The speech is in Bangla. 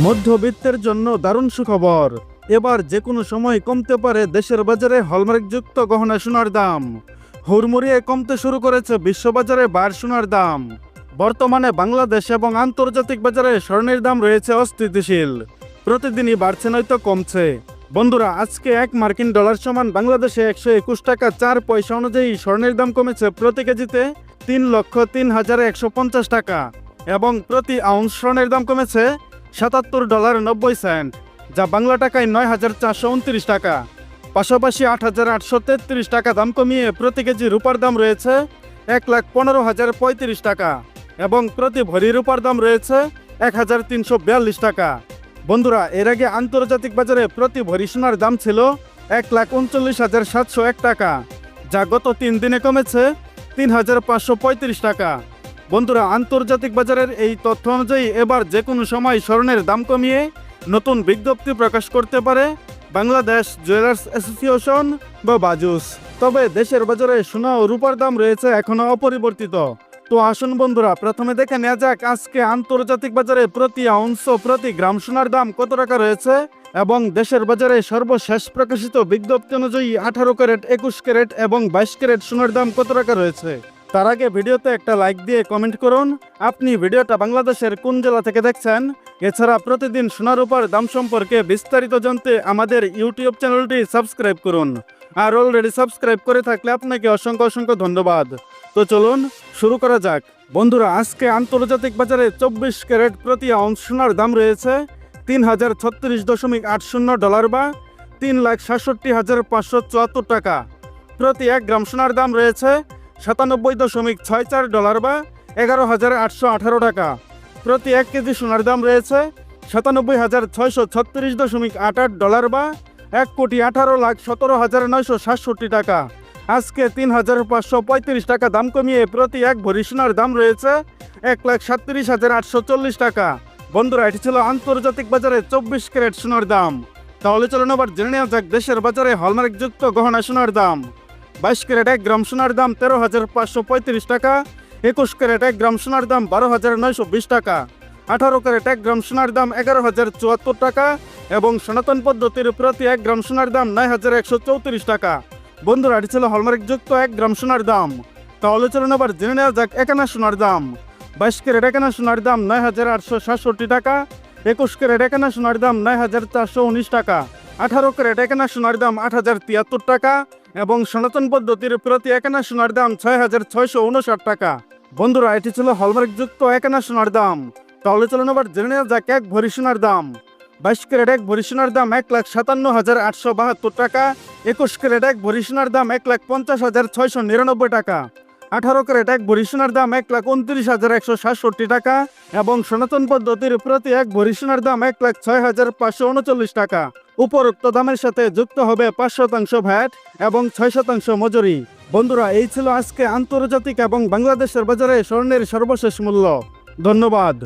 মধ্যবিত্তের জন্য দারুণ সুখবর। এবার যে কোনো সময় কমতে পারে দেশের বাজারে হলমার্কযুক্ত গহনা সোনার দাম। হুড়মুড়িয়ে কমতে শুরু করেছে বিশ্ববাজারে বার সোনার দাম। বর্তমানে বাংলাদেশ এবং আন্তর্জাতিক বাজারে স্বর্ণের দাম রয়েছে অস্থিতিশীল। প্রতিদিনই বাড়ছে নয়তো কমছে। বন্ধুরা, আজকে এক মার্কিন ডলার সমান বাংলাদেশে একশো একুশ টাকা চার পয়সা অনুযায়ী স্বর্ণের দাম কমেছে প্রতি কেজিতে তিন লক্ষ তিন হাজার একশো পঞ্চাশ টাকা এবং প্রতি আউন্স স্বর্ণের দাম কমেছে সাতাত্তর ডলার নব্বই সেন্ট, যা বাংলা টাকায় নয় হাজার চারশো উনত্রিশ টাকা। পাশাপাশি আট হাজার আটশো তেত্রিশ টাকা দাম কমিয়ে প্রতি কেজি রূপার দাম রয়েছে এক লাখ পনেরো হাজার পঁয়ত্রিশ টাকা এবং প্রতি ভরি রূপার দাম রয়েছে এক হাজার তিনশো বিয়াল্লিশ টাকা। বন্ধুরা, এর আগে আন্তর্জাতিক বাজারে প্রতি ভরি সোনার দাম ছিল এক লাখ উনচল্লিশ হাজার সাতশো এক টাকা, যা গত তিন দিনে কমেছে তিন হাজার পাঁচশো পঁয়ত্রিশ টাকা। বন্ধুরা, আন্তর্জাতিক বাজারের এই তথ্য অনুযায়ী এবার যে কোনো সময় স্বর্ণের দাম কমিয়ে নতুন বিজ্ঞপ্তি প্রকাশ করতে পারে বাংলাদেশ জুয়েলার্স অ্যাসোসিয়েশন বা বাজুস। তবে দেশের বাজারে সোনা ও রূপার দাম রয়েছে এখনও অপরিবর্তিত। তো আসুন বন্ধুরা, প্রথমে দেখে নেওয়া যাক আজকে আন্তর্জাতিক বাজারে প্রতি ও প্রতি গ্রাম সোনার দাম কত টাকা রয়েছে এবং দেশের বাজারে সর্বশেষ প্রকাশিত বিজ্ঞপ্তি অনুযায়ী আঠারো ক্যারেট, একুশ ক্যারেট এবং বাইশ ক্যারেট সোনার দাম কত টাকা রয়েছে? তার আগে ভিডিওতে একটা লাইক দিয়ে কমেন্ট করুন। আপনি ভিডিওটা বাংলাদেশের কোন জেলা থেকে দেখছেন? এছাড়া প্রতিদিন সোনার উপর দাম সম্পর্কে বিস্তারিত জানতে আমাদের ইউটিউব চ্যানেলটি সাবস্ক্রাইব করুন। আর অলরেডি সাবস্ক্রাইব করে থাকলে আপনাকে অসংখ্য অসংখ্য ধন্যবাদ। তো চলুন, শুরু করা যাক। বন্ধুরা, আজকে আন্তর্জাতিক বাজারে চব্বিশ ক্যারেট প্রতি আউন্স সোনার দাম রয়েছে তিন হাজার ছত্রিশ দশমিক আট শূন্য ডলার বা তিন লাখ সাতষট্টি হাজার পাঁচশো চুয়াত্তর টাকা। প্রতি এক গ্রাম সোনার দাম রয়েছে সাতানব্বই দশমিক ছয় চার ডলার বা এগারো হাজার আটশো আঠারো টাকা। প্রতি এক কেজি সোনার দাম রয়েছে সাতানব্বই হাজার ছয়শো ছত্রিশ দশমিক আট আট ডলার বা এক কোটি আঠারো লাখ সতেরো হাজার নয়শো সাতষট্টি টাকা। আজকে তিন হাজার পাঁচশো পঁয়ত্রিশ টাকা দাম কমিয়ে প্রতি এক ভরি সোনার দাম রয়েছে এক লাখ সাতত্রিশ হাজার আটশো চল্লিশ টাকা। বন্ধুরা, এটি ছিল আন্তর্জাতিক বাজারে চব্বিশ ক্যারেট সোনার দাম। তাহলে চলুন আবার জেনে নেওয়া যাক দেশের বাজারে হলমার্কযুক্ত গহনা সোনার দাম। বাইশ ক্যারেট এক গ্রাম সোনার দাম তেরো হাজার পাঁচশো পঁয়ত্রিশ টাকা, একুশ ক্যারেট এক গ্রাম সোনার দাম বারো হাজার নয়শো বিশ টাকা, আঠারো ক্যারেট এক গ্রাম সোনার দাম এগারো হাজার চুয়াত্তর টাকা এবং সনাতন পদ্ধতির প্রতি এক গ্রাম সোনার দাম নয় হাজার একশো চৌত্রিশ টাকা। বন্ধুরা, এটি ছিল হলমার্কযুক্ত এক গ্রাম সোনার দাম। তাহলে চলুন আবার জেনে নেওয়া যাক একানা সোনার দাম। বাইশ ক্যারেট একানা সোনার দাম নয় হাজার আটশো সাতষট্টি টাকা, একুশ ক্যারেট একানা সোনার দাম নয় হাজার চারশো উনিশ টাকা, আঠারো ক্যারেট একানা সোনার দাম আট হাজার তিয়াত্তর টাকা এবং সনাতন পদ্ধতির প্রতি একানা সোনার দাম ছয় হাজার ছয়শো উনষাট টাকা। বন্ধুরা, এটি ছিল হলমার্কযুক্ত একানা সোনার দাম। তাহলে চলুন আবার জেনে নেওয়া যাক, এক ভরি সোনার দাম। বাইশ ক্যারেট এক ভরি সোনার দাম এক লাখ সাতান্ন হাজার আটশো বাহাত্তর টাকা। একুশ ক্যারেট এক ভরি সোনার দাম এক লাখ পঞ্চাশ হাজার ছয়শো নিরানব্বই টাকা। আঠারো ক্যারেট, এক ভরি সোনার দাম এক লাখ উনত্রিশ হাজার একশো সাতষট্টি টাকা এবং সনাতন পদ্ধতির প্রতি এক ভরি সোনার দাম এক লাখ ছয় হাজার পাঁচশো উনচল্লিশ টাকা। উপরোক্ত দামের সাথে যুক্ত হবে পাঁচ শতাংশ ভ্যাট এবং ছয় শতাংশ মজুরি। বন্ধুরা, এই ছিল আজকে আন্তর্জাতিক এবং বাংলাদেশের বাজারে স্বর্ণের সর্বশেষ মূল্য। ধন্যবাদ।